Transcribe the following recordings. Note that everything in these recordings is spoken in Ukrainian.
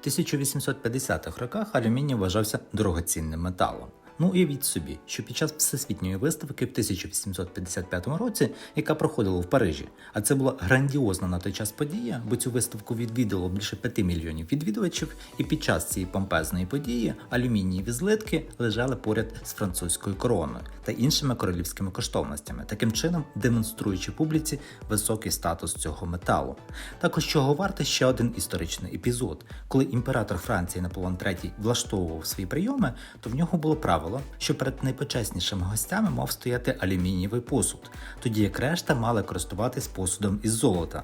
В 1850-х роках алюміній вважався дорогоцінним металом. Ну уявіть собі, що під час всесвітньої виставки в 1855 році, яка проходила в Парижі, а це була грандіозна на той час подія, бо цю виставку відвідало більше 5 мільйонів відвідувачів, і під час цієї помпезної події алюмінієві злитки лежали поряд з французькою короною та іншими королівськими коштовностями, таким чином демонструючи публіці високий статус цього металу. Також чого вартий ще один історичний епізод, коли імператор Франції Наполеон III влаштовував свої прийоми, то в нього було правило, що перед найпочеснішими гостями мав стояти алюмінієвий посуд, тоді як решта мали користуватись посудом із золота.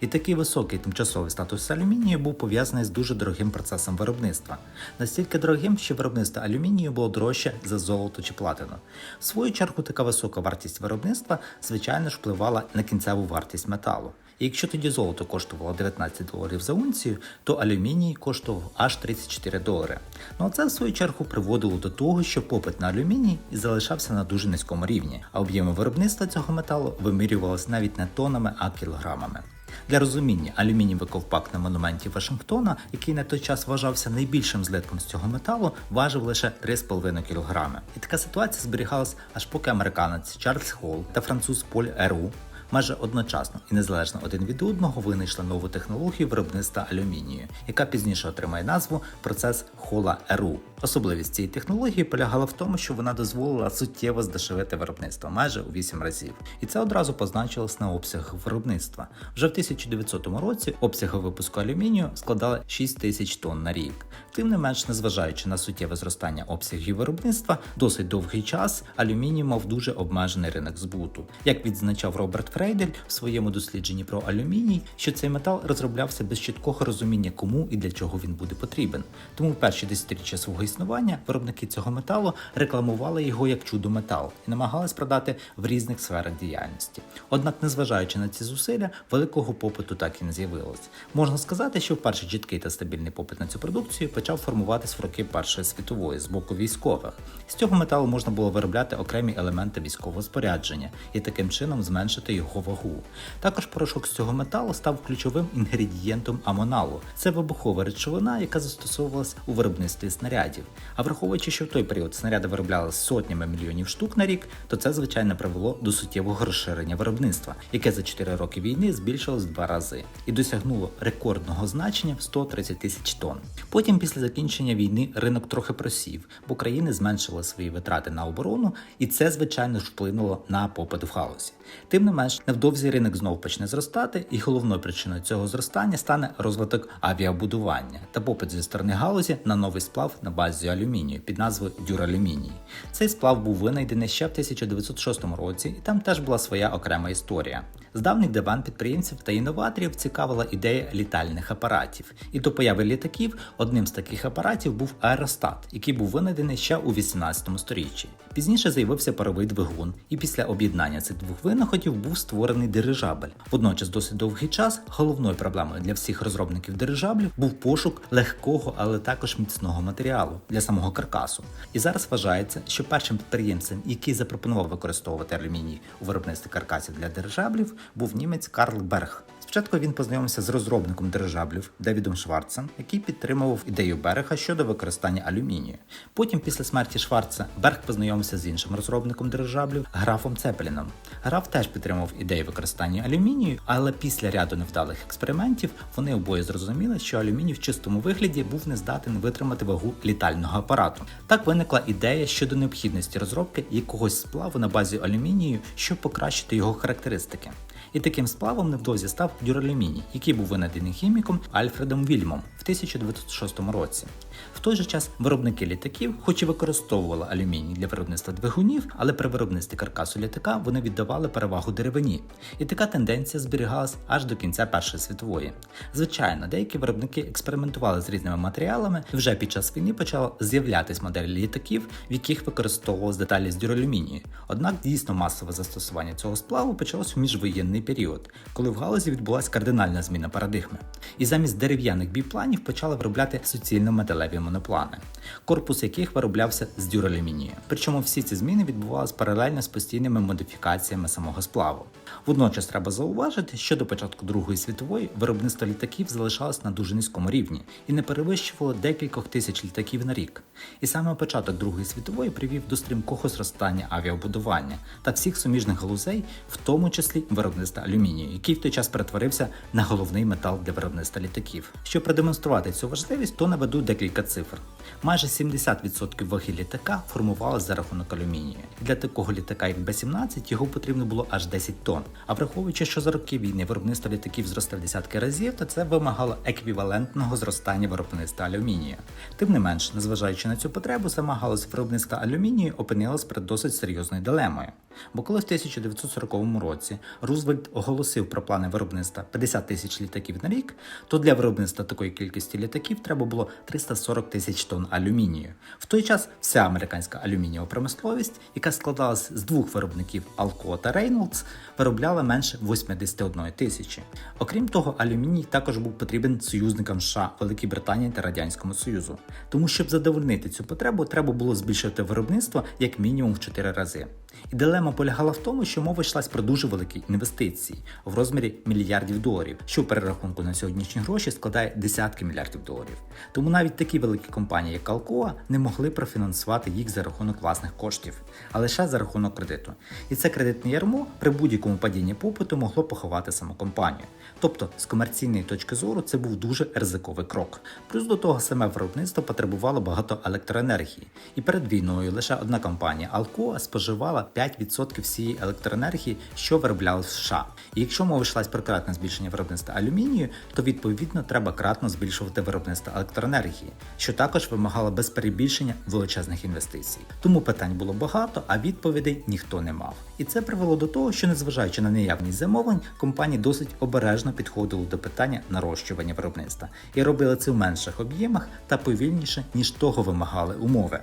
І такий високий тимчасовий статус алюмінію був пов'язаний з дуже дорогим процесом виробництва, настільки дорогим, що виробництво алюмінію було дорожче за золото чи платину. В свою чергу, така висока вартість виробництва, звичайно ж, впливала на кінцеву вартість металу. І якщо тоді золото коштувало 19 доларів за унцію, то алюміній коштував аж 34 долари. Ну а це в свою чергу приводило до того, що попит на алюміній залишався на дуже низькому рівні, а об'єми виробництва цього металу вимірювалися навіть не тонами, а кілограмами. Для розуміння, алюмінієвий ковпак на монументі Вашингтона, який на той час вважався найбільшим злитком з цього металу, важив лише 3,5 кг. І така ситуація зберігалась аж поки американець Чарльз Холл та француз Поль Еру майже одночасно і незалежно один від одного винайшли нову технологію виробництва алюмінію, яка пізніше отримає назву процес Хола Еру. Особливість цієї технології полягала в тому, що вона дозволила суттєво здешевити виробництво майже у 8 разів. І це одразу позначилось на обсягах виробництва. Вже в 1900 році обсяги випуску алюмінію складали 6 тисяч тонн на рік. Тим не менш, незважаючи на суттєве зростання обсягів виробництва, досить довгий час алюміній мав дуже обмежений ринок збуту. Як відзначав Роберт Фрейдель в своєму дослідженні про алюміній, що цей метал розроблявся без чіткого розуміння, кому і для чого він буде потрібен. Тому в перші десятиріччя свого існування виробники цього металу рекламували його як чудо метал і намагались продати в різних сферах діяльності. Однак, незважаючи на ці зусилля, великого попиту так і не з'явилось. Можна сказати, що перший чіткий та стабільний попит на цю продукцію почав формуватись в роки Першої світової з боку військових. З цього металу можна було виробляти окремі елементи військового спорядження і таким чином зменшити його вагу. Також порошок з цього металу став ключовим інгредієнтом амоналу. Це вибухова речовина, яка застосовувалась у виробництві снарядів. А враховуючи, що в той період снаряди виробляли сотнями мільйонів штук на рік, то це звичайно привело до суттєвого розширення виробництва, яке за 4 роки війни збільшилось два рази і досягнуло рекордного значення в 130 тисяч тонн. Потім, після закінчення війни, ринок трохи просів, бо країни зменшили свої витрати на оборону, і це, звичайно ж, вплинуло на попит в галузі. Тим не менш, невдовзі ринок знов почне зростати, і головною причиною цього зростання стане розвиток авіабудування та попит зі сторони галузі на новий сплав на базі алюмінію під назвою дюралюміній. Цей сплав був винайдений ще в 1906 році, і там теж була своя окрема історія. З давніх даван підприємців та інноваторів цікавила ідея літальних апаратів, і до появи літаків одним з таких апаратів був аеростат, який був винайдений ще у 18 сторіччі. Пізніше з'явився паровий двигун, і після об'єднання цих двох винаходів був створений дирижабель. Водночас, досить довгий час головною проблемою для всіх розробників дирижаблів був пошук легкого, але також міцного матеріалу для самого каркасу. І зараз вважається, що першим підприємцем, який запропонував використовувати алюміній у виробництві каркасів для дирижаблів, був німець Карл Берг. Спочатку він познайомився з розробником дирижаблів Девідом Шварцем, який підтримував ідею Берега щодо використання алюмінію. Потім, після смерті Шварца, Берг познайомився з іншим розробником дирижаблів графом Цепеліном. Граф теж підтримував ідею використання алюмінію, але після ряду невдалих експериментів вони обоє зрозуміли, що алюміній в чистому вигляді був не здатен витримати вагу літального апарату. Так виникла ідея щодо необхідності розробки якогось сплаву на базі алюмінію, щоб покращити його характеристики. І таким сплавом невдовзі став дюралюміній, який був винайдений хіміком Альфредом Вільмом в 1906 році. В той же час виробники літаків, хоч і використовували алюміній для виробництва двигунів, але при виробництві каркасу літака вони віддавали перевагу деревині. І така тенденція зберігалась аж до кінця Першої світової. Звичайно, деякі виробники експериментували з різними матеріалами, і вже під час війни почала з'являтись моделі літаків, в яких використовувалась деталі з дюралюмінію. Однак дійсно масове застосування цього сплаву почалось в міжвоєнний період, коли в галузі відбулася кардинальна зміна парадигми. І замість дерев'яних біпланів почали виробляти суцільно металеві моноплани, корпус яких вироблявся з дюралюмінію. Причому всі ці зміни відбувалися паралельно з постійними модифікаціями самого сплаву. Водночас треба зауважити, що до початку Другої світової виробництво літаків залишалось на дуже низькому рівні і не перевищувало декількох тисяч літаків на рік. І саме початок Другої світової привів до стрімкого зростання авіабудування та всіх суміжних галузей, в тому числі виробництва алюмінію, який в той час перетворився на головний метал для виробництва літаків. Щоб продемонструвати цю важливість, то наведу декілька цифр. Майже 70% ваги літака формувалося за рахунок алюмінію. Для такого літака, як Б-17, його потрібно було аж 10 тонн. А враховуючи, що за роки війни виробництво літаків зросте в десятки разів, то це вимагало еквівалентного зростання виробництва алюмінію. Тим не менш, незважаючи на цю потребу, сама галузь виробництва алюмінію опинилась перед досить серйозною дилемою. Бо коли в 1940 році Рузвельт оголосив про плани виробництва 50 тисяч літаків на рік, то для виробництва такої кількості літаків треба було 340 тисяч тонн алюмінію. В той час вся американська алюмінієва промисловість, яка складалась з двох виробників Alcoa та Reynolds, виробляла менше 81 тисячі. Окрім того, алюміній також був потрібен союзникам США, Великій Британії та Радянському Союзу. Тому, щоб задовольнити цю потребу, треба було збільшити виробництво як мінімум в 4 рази. І дилема полягала в тому, що мова йшлась про дуже великі інвестиції в розмірі мільярдів доларів, що в перерахунку на сьогоднішні гроші складає десятки мільярдів доларів. Тому навіть такі великі компанії, як Alcoa, не могли профінансувати їх за рахунок власних коштів, а лише за рахунок кредиту. І це кредитне ярмо при будь-якому падінні попиту могло поховати саму компанію. Тобто, з комерційної точки зору, це був дуже ризиковий крок. Плюс до того саме виробництво потребувало багато електроенергії. І перед війною лише одна компанія Alcoa споживала 5% всієї електроенергії, що вироблялась в США. І якщо мова йшлась про кратне збільшення виробництва алюмінію, то відповідно треба кратно збільшувати виробництво електроенергії, що також вимагало без перебільшення величезних інвестицій. Тому питань було багато, а відповідей ніхто не мав. І це привело до того, що незважаючи на наявність замовлень, компанії досить обережно підходили до питання нарощування виробництва і робили це в менших об'ємах та повільніше, ніж того вимагали умови.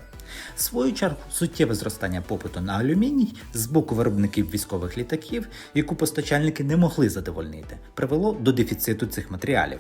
В свою чергу, суттєве зростання попиту на алюміній з боку виробників військових літаків, яку постачальники не могли задовольнити, привело до дефіциту цих матеріалів.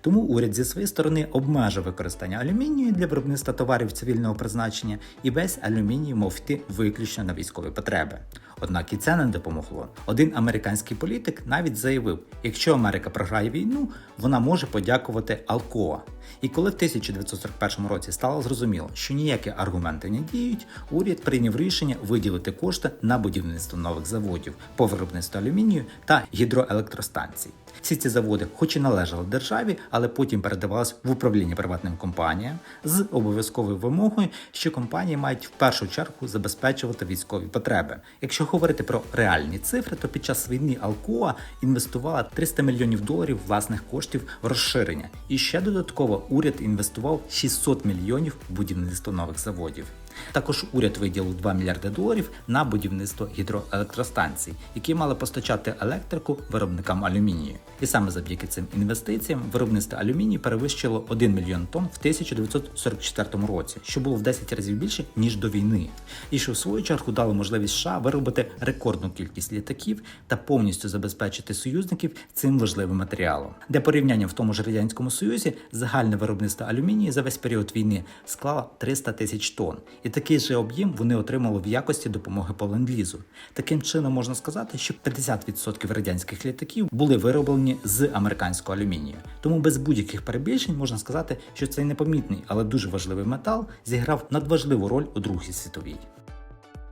Тому уряд зі своєї сторони обмежив використання алюмінію для виробництва товарів цивільного призначення, і весь алюміній мав йти виключно на військові потреби. Однак і це не допомогло. Один американський політик навіть заявив: якщо Америка програє війну, вона може подякувати Алкоа. І коли в 1941 році стало зрозуміло, що ніякі аргументи не діють, уряд прийняв рішення виділити кошти на будівництво нових заводів по виробництву алюмінію та гідроелектростанцій. Всі ці заводи, хоч і належали державі, але потім передавалися в управління приватним компаніям з обов'язковою вимогою, що компанії мають в першу чергу забезпечувати військові потреби. Якщо говорити про реальні цифри, то під час війни Алкоа інвестувала 300 мільйонів доларів власних коштів в розширення, і ще додатково уряд інвестував 600 мільйонів в будівництво нових заводів. Також уряд виділив 2 мільярди доларів на будівництво гідроелектростанцій, які мали постачати електрику виробникам алюмінію. І саме завдяки цим інвестиціям виробництво алюмінію перевищило 1 мільйон тонн в 1944 році, що було в 10 разів більше ніж до війни, і що в свою чергу дало можливість США виробити рекордну кількість літаків та повністю забезпечити союзників цим важливим матеріалом. Для порівняння в тому ж радянському союзі загальне виробництво алюмінію за весь період війни склало 300 тисяч тонн. І такий же об'єм вони отримали в якості допомоги по ленд-лізу. Таким чином можна сказати, що 50% радянських літаків були вироблені з американського алюмінію. Тому без будь-яких перебільшень можна сказати, що цей непомітний, але дуже важливий метал зіграв надважливу роль у Другій світовій.